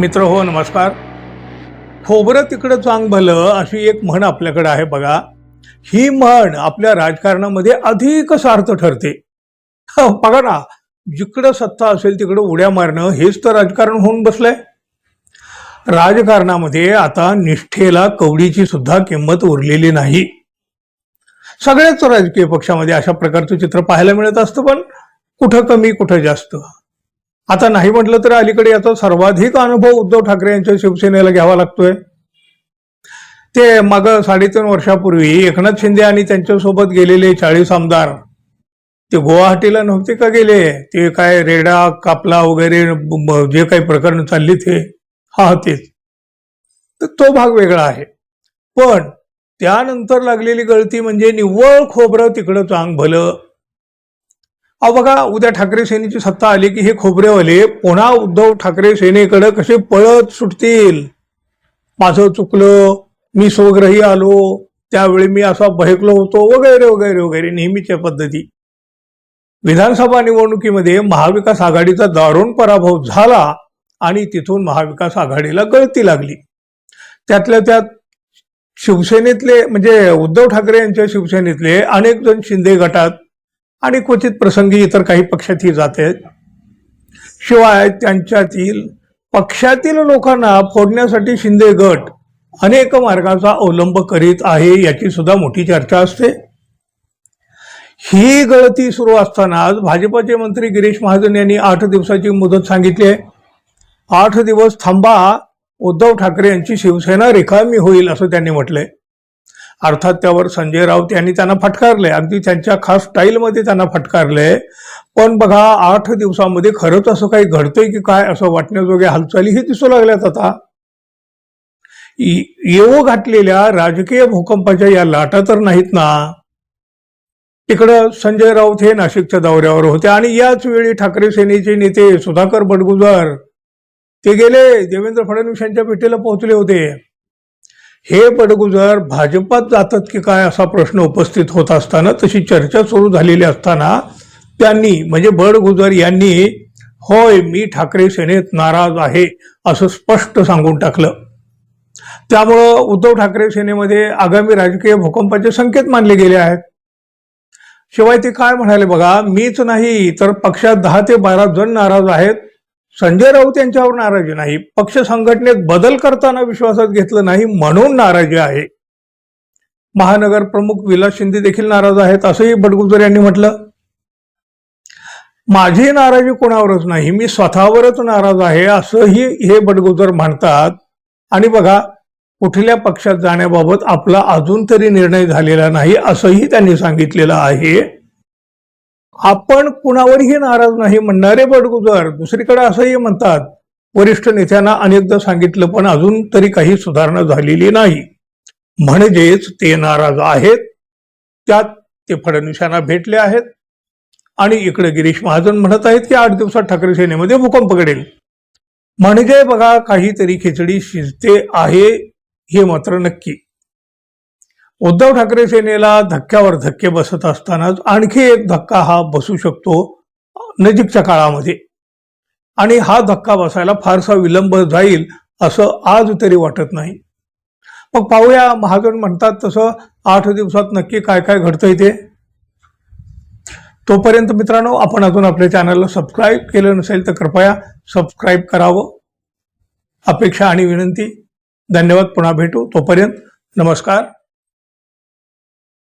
मित्र हो नमस्कार. खोबरं तिकडं चांग भलं अशी एक म्हण आपल्याकडे आहे बघा. ही म्हण आपल्या राजकारणामध्ये अधिक सार्थ ठरते. बघा ना जिकडं सत्ता असेल तिकडं उड्या मारणं हेच तर राजकारण होऊन बसलंय. राजकारणामध्ये आता निष्ठेला कवडीची सुद्धा किंमत उरलेली नाही. सगळ्याच राजकीय पक्षामध्ये अशा प्रकारचं चित्र पाहायला मिळत असतं पण कुठं कमी कुठं जास्त. आता नाही म्हटलं तर अलीकडे याचा सर्वाधिक अनुभव उद्धव ठाकरे यांच्या शिवसेनेला घ्यावा लागतोय. ते माग साडेतीन वर्षापूर्वी एकनाथ शिंदे आणि त्यांच्यासोबत गेलेले चाळीस आमदार ते गुवाहाटीला नव्हते का गेले? ते काय रेडा कापला वगैरे जे काही प्रकरण चालली ते हा तेच. तर तो भाग वेगळा आहे. पण त्यानंतर लागलेली गळती म्हणजे निव्वळ खोबरं तिकडं चांग भलं अहो बघा उद्या ठाकरे सेनेची सत्ता आली की हे खोबरेवाले पुन्हा उद्धव ठाकरे सेनेकडे कसे पळत सुटतील? माझं चुकलं मी स्वग्रही आलो त्यावेळी मी असा बहेकलो होतो वगैरे वगैरे वगैरे नेहमीच्या पद्धती. विधानसभा निवडणुकीमध्ये महाविकास आघाडीचा दारुण पराभव झाला आणि तिथून महाविकास आघाडीला गळती लागली. त्यातल्या त्यात शिवसेनेतले म्हणजे उद्धव ठाकरे यांच्या शिवसेनेतले अनेक जण शिंदे गटात आणि क्वचित प्रसंगी इतर काही पक्षातही जात. आहेत शिवाय त्यांच्यातील पक्षातील लोकांना फोडण्यासाठी शिंदे गट अनेक मार्गाचा अवलंब करीत आहे याची सुद्धा मोठी चर्चा असते. ही गळती सुरू असतानाच भाजपचे मंत्री गिरीश महाजन यांनी आठ दिवसाची मुदत सांगितली. आहे आठ दिवस थांबा उद्धव ठाकरे यांची शिवसेना रिकामी होईल असं त्यांनी म्हटलंय. अर्थात त्यावर संजय राऊत यांनी त्यांना फटकारले. अगदी त्यांच्या खास स्टाईलमध्ये त्यांना फटकारले. पण बघा आठ दिवसामध्ये खरंच असं काही घडतंय की काय असं वाटण्याजोग्या हालचाली हे दिसू लागल्यात आता. येऊ घातलेल्या राजकीय भूकंपाच्या या लाटा तर नाहीत ना. तिकडं संजय राऊत हे नाशिकच्या दौऱ्यावर होते आणि याच वेळी ठाकरे सेनेचे नेते सुधाकर बडगुजर ते गेले. देवेंद्र फडणवीस यांच्या भेटीला पोहोचले होते. हे बडगुजर भाजपात जातात की काय असा प्रश्न उपस्थित होत असताना तशी चर्चा सुरू झालेली असताना त्यांनी म्हणजे बडगुजर यांनी होय मी ठाकरे सेनेत नाराज आहे असं स्पष्ट सांगून टाकलं. त्यामुळं उद्धव ठाकरे सेनेमध्ये आगामी राजकीय भूकंपाचे संकेत मानले गेले आहेत. शिवाय ते काय म्हणाले बघा मीच नाही तर पक्षात दहा ते बारा जण नाराज आहेत. संजय राऊत यांच्यावर नाराजी नाही पक्ष संघटनेत बदल करताना विश्वासात घेतलं नाही म्हणून नाराजी आहे. महानगर प्रमुख विलास शिंदे देखील नाराज आहेत असंही बडगुजर यांनी म्हटलं. माझी नाराजी कोणावरच नाही मी स्वतःवरच नाराज आहे असंही हे बडगुजर म्हणतात. आणि बघा कुठल्या पक्षात जाण्याबाबत आपला अजून तरी निर्णय झालेला नाही असंही त्यांनी सांगितलेलं आहे. आपण कुणावरही नाराज नाही म्हणणारे बडगुजर दुसरीकडे असंही म्हणतात वरिष्ठ नेत्यांना अनेकदा सांगितलं पण अजून तरी काही सुधारणा झालेली नाही. म्हणजेच ते नाराज आहेत त्यात ते फडणवीसांना भेटले आहेत. आणि इकडे गिरीश महाजन म्हणत आहेत की आठ दिवसात ठाकरे सेनेमध्ये भूकंप घडेल. म्हणजे बघा काहीतरी खिचडी शिजते आहे हे मात्र नक्की. उद्धव ठाकरे सेनेला धक्क्यावर धक्के बसत असतानाच आणखी एक धक्का हा बसू शकतो नजीकच्या काळामध्ये. आणि हा धक्का बसायला फारसा विलंब जाईल असं आज तरी वाटत नाही. मग पाहूया महाजन म्हणतात तसं आठ दिवसात नक्की काय काय घडतंय ते. तोपर्यंत मित्रांनो आपण अजून आपल्या चॅनलला सबस्क्राईब केलं नसेल तर कृपया सबस्क्राईब करावं. अपेक्षा आणि विनंती. धन्यवाद पुन्हा भेटू. तोपर्यंत नमस्कार.